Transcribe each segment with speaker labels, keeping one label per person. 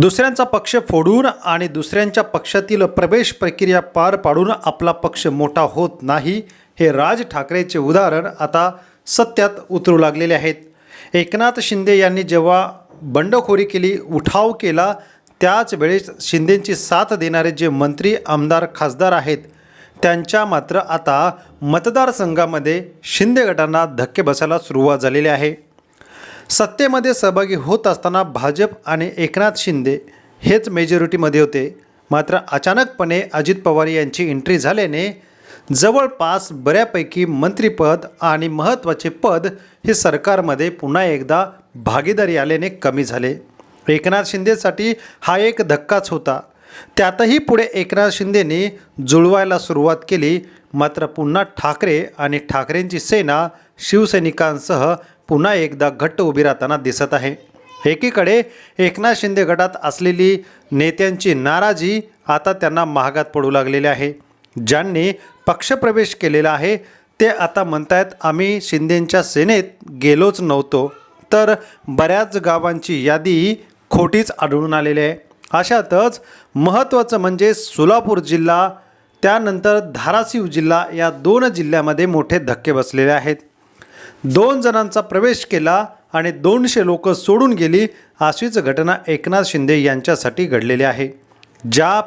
Speaker 1: दुसऱ्यांचा पक्ष फोडून आणि दुसऱ्यांच्या पक्षातील प्रवेश प्रक्रिया पार पाडून आपला पक्ष मोठा होत नाही हे राज ठाकरेचे उदाहरण आता सत्यात उतरू लागलेले आहेत. एकनाथ शिंदे यांनी जेव्हा बंडखोरी केली उठाव केला त्याच वेळेस शिंदेंची साथ देणारे जे मंत्री आमदार खासदार आहेत त्यांच्या मात्र आता मतदारसंघामध्ये शिंदे गटांना धक्के बसायला सुरुवात झालेली आहे. सत्तेमध्ये सहभागी होत असताना भाजप आणि एकनाथ शिंदे हेच मेजॉरिटीमध्ये होते. मात्र अचानकपणे अजित पवार यांची एंट्री झाल्याने जवळपास बऱ्यापैकी मंत्रिपद आणि महत्त्वाचे पद हे सरकारमध्ये पुन्हा एकदा भागीदारी आल्याने कमी झाले. एकनाथ शिंदेसाठी हा एक धक्काच होता. त्यातही पुढे एकनाथ शिंदेने जुळवायला सुरुवात केली. मात्र पुन्हा ठाकरे आणि ठाकरेंची सेना शिवसैनिकांसह पुन्हा एकदा घट्ट उभी राहताना दिसत आहे. एकीकडे एकनाथ शिंदे गटात असलेली नेत्यांची नाराजी आता त्यांना महागात पडू लागलेली आहे. ज्यांनी पक्षप्रवेश केलेला आहे ते आता म्हणतायत आम्ही शिंदेंच्या सेनेत गेलोच नव्हतो तर बऱ्याच गावांची यादी खोटीच आढळून आलेली आहे. अशातच महत्त्वाचं म्हणजे सोलापूर जिल्हा त्यानंतर धाराशिव जिल्हा या दोन जिल्ह्यामध्ये मोठे धक्के बसलेले आहेत. दोन जणांचा प्रवेश केला आणि दोनशे लोक सोडून गेली अशीच घटना एकनाथ शिंदे यांच्यासाठी घडलेली आहे. ज्या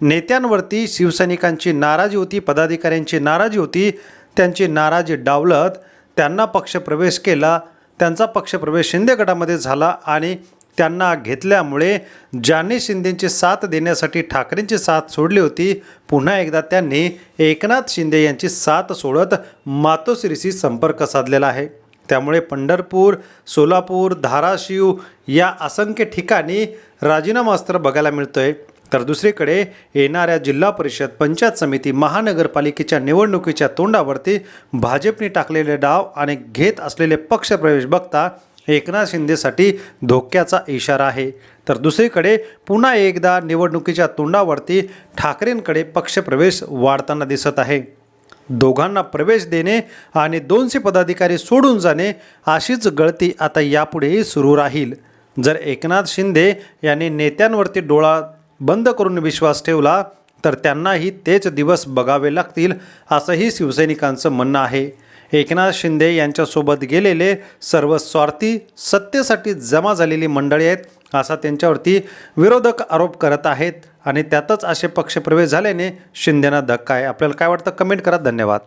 Speaker 1: नेत्यांवरती शिवसैनिकांची नाराजी होती पदाधिकाऱ्यांची नाराजी होती त्यांची नाराजी डावलत त्यांना पक्षप्रवेश केला. त्यांचा पक्षप्रवेश शिंदे गटामध्ये झाला आणि त्यांना घेतल्यामुळे ज्यांनी शिंदेंची साथ देण्यासाठी ठाकरेंची साथ सोडली होती पुन्हा एकदा त्यांनी एकनाथ शिंदे यांची साथ सोडत मातोश्रीशी संपर्क साधलेला आहे. त्यामुळे पंढरपूर सोलापूर धाराशिव या असंख्य ठिकाणी राजीनामा अस्त्र बघायला मिळतोय. तर दुसरीकडे येणाऱ्या जिल्हा परिषद पंचायत समिती महानगरपालिकेच्या निवडणुकीच्या तोंडावरती भाजपने टाकलेले डाव आणि घेत असलेले पक्षप्रवेश बघता एकनाथ शिंदेसाठी धोक्याचा इशारा आहे. तर दुसरीकडे पुन्हा एकदा निवडणुकीच्या तोंडावरती ठाकरेंकडे पक्षप्रवेश वाढताना दिसत आहे. दोघांना प्रवेश देणे आणि दोनशे पदाधिकारी सोडून जाणे अशीच गळती आता यापुढेही सुरू राहील. जर एकनाथ शिंदे यांनी नेत्यांवरती डोळा बंद करून विश्वास ठेवला तर त्यांनाही तेच दिवस बघावे लागतील असंही शिवसैनिकांचं म्हणणं आहे. एकनाथ शिंदे यांच्यासोबत गेलेले सर्व स्वार्थी सत्तेसाठी जमा झालेली मंडळी आहेत असा त्यांच्यावरती विरोधक आरोप करत आहेत. आणि त्यातच असे पक्षप्रवेश झाल्याने शिंदेना धक्का आहे. आपल्याला काय वाटतं? कमेंट करा. धन्यवाद.